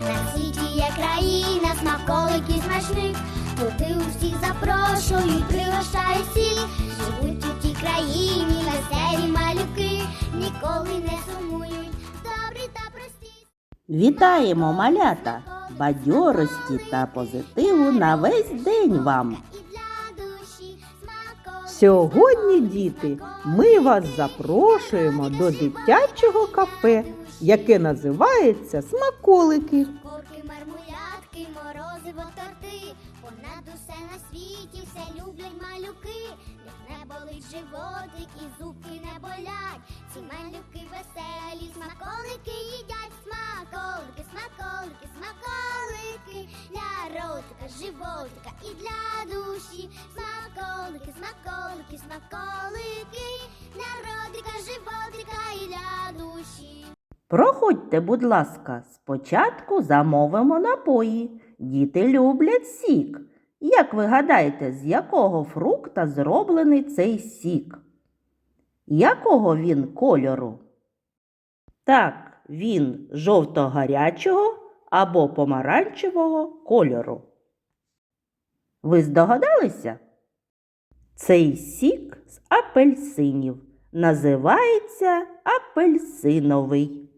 На світі є країна смаколиків смачних, туди усіх запрошують, пригощаю всіх. Живуть у тій країні веселі малюки, ніколи не сумують, добрі та прості. Вітаємо малята! Бадьорості та позитиву на весь день вам! Сьогодні, діти, ми вас запрошуємо до дитячого кафе, яке називається Смаколики. Курки, мармулятки, морозиво, торти. Понад усе на світі все люблять малюки. Не болить животик і зубки не болять. Ці малюки веселі, смаколики їдять. Смаколики, смаколики, смаколики. Для ротика, животика і для душі. Смаколики, смаколики, смаколики. Для ротика, животика і для душі. Проходьте, будь ласка, спочатку замовимо напої. Діти люблять сік. Як ви гадаєте, з якого фрукта зроблений цей сік? Якого він кольору? Так, він жовто-гарячого або помаранчевого кольору. Ви здогадалися? Цей сік з апельсинів називається апельсиновий.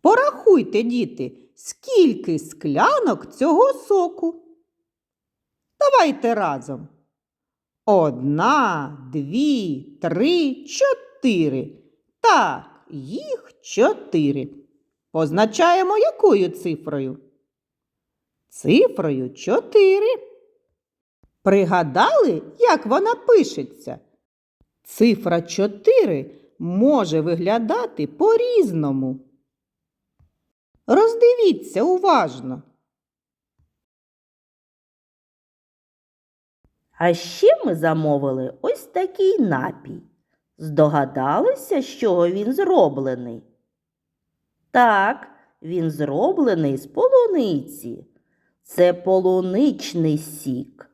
Порахуйте, діти, скільки склянок цього соку. Давайте разом. Одна, дві, три, чотири. Так, їх чотири. Позначаємо якою цифрою? Цифрою чотири. Пригадали, як вона пишеться? Цифра 4 може виглядати по-різному. Роздивіться уважно. А ще ми замовили ось такий напій. Здогадалися, з чого він зроблений? Так, він зроблений з полуниці. Це полуничний сік.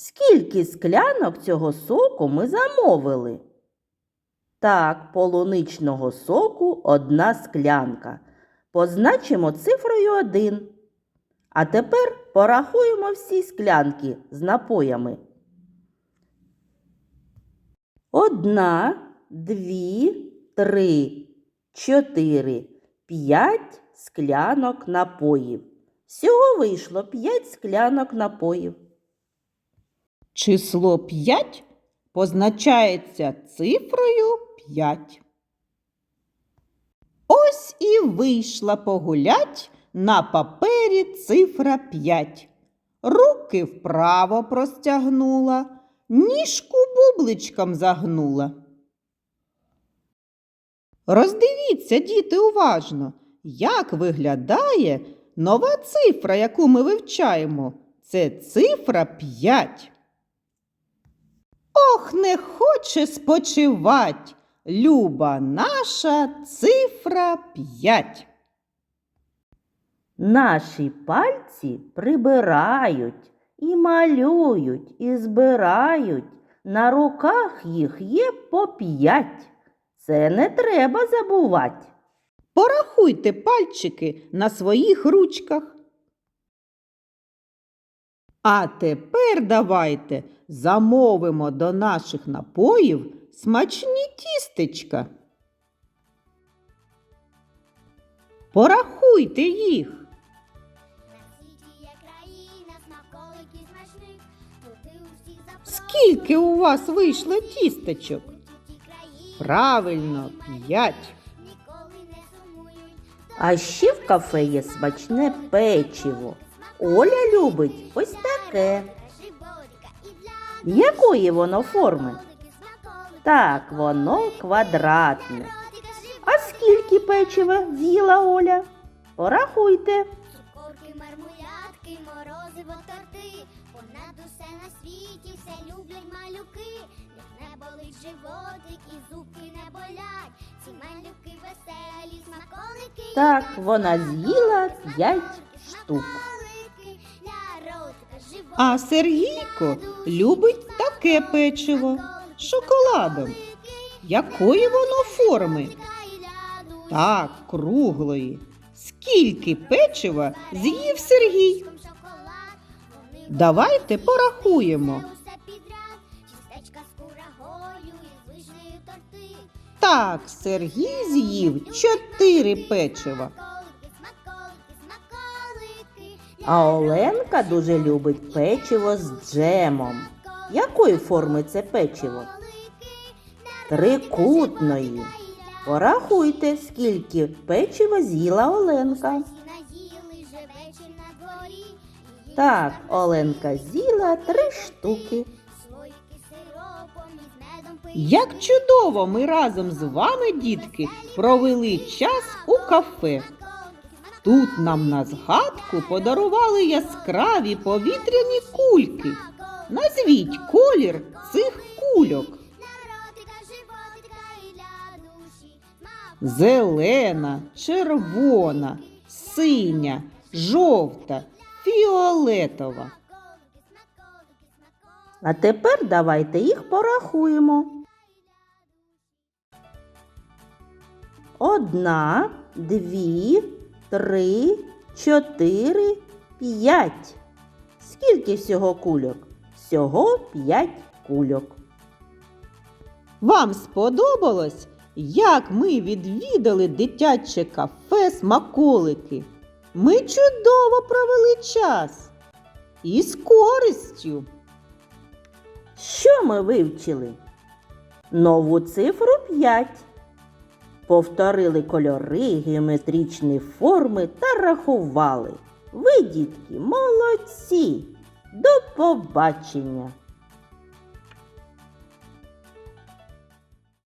Скільки склянок цього соку ми замовили? Так, полуничного соку одна склянка. Позначимо цифрою 1. А тепер порахуємо всі склянки з напоями. Одна, дві, три, чотири, п'ять склянок напоїв. Всього вийшло п'ять склянок напоїв. Число 5 позначається цифрою 5. Ось і вийшла погулять на папері цифра 5. Руки вправо простягнула, ніжку бубличком загнула. Роздивіться, діти, уважно, як виглядає нова цифра, яку ми вивчаємо. Це цифра 5. Ох, не хоче спочивать, люба наша цифра 5. Наші пальці прибирають і малюють, і збирають. На руках їх є по п'ять. Це не треба забувати. Порахуйте пальчики на своїх ручках. А тепер давайте замовимо до наших напоїв смачні тістечка. Порахуйте їх. Скільки у вас вийшло тістечок? Правильно, п'ять. А ще в кафе є смачне печиво. Оля любить ось таке. Якої воно форми? Так, воно квадратне. А скільки печива з'їла Оля? Порахуйте. Цукорки, мармулятки, морозиво, торти. Понад усе на світі все люблять малюки. Не болить животик і зубки не болять. Ці малюки веселі, смаколики. Так, вона з'їла п'ять штук. А Сергійко любить таке печиво шоколадом. Якої воно форми? Так, круглої. Скільки печива з'їв Сергій? Давайте порахуємо. Так, Сергій з'їв чотири печива. А Оленка дуже любить печиво з джемом. Якої форми це печиво? Трикутної. Порахуйте, скільки печива з'їла Оленка. Так, Оленка з'їла три штуки. Як чудово ми разом з вами, дітки, провели час у кафе. Тут нам на згадку подарували яскраві повітряні кульки. Назвіть колір цих кульок. Зелена, червона, синя, жовта, фіолетова. А тепер давайте їх порахуємо. Одна, дві, три, чотири, п'ять. Скільки всього кульок? Всього п'ять кульок. Вам сподобалось, як ми відвідали дитяче кафе смаколики? Ми чудово провели час і з користю. Що ми вивчили? Нову цифру 5. Повторили кольори, геометричні форми та рахували. Ви, дітки, молодці! До побачення!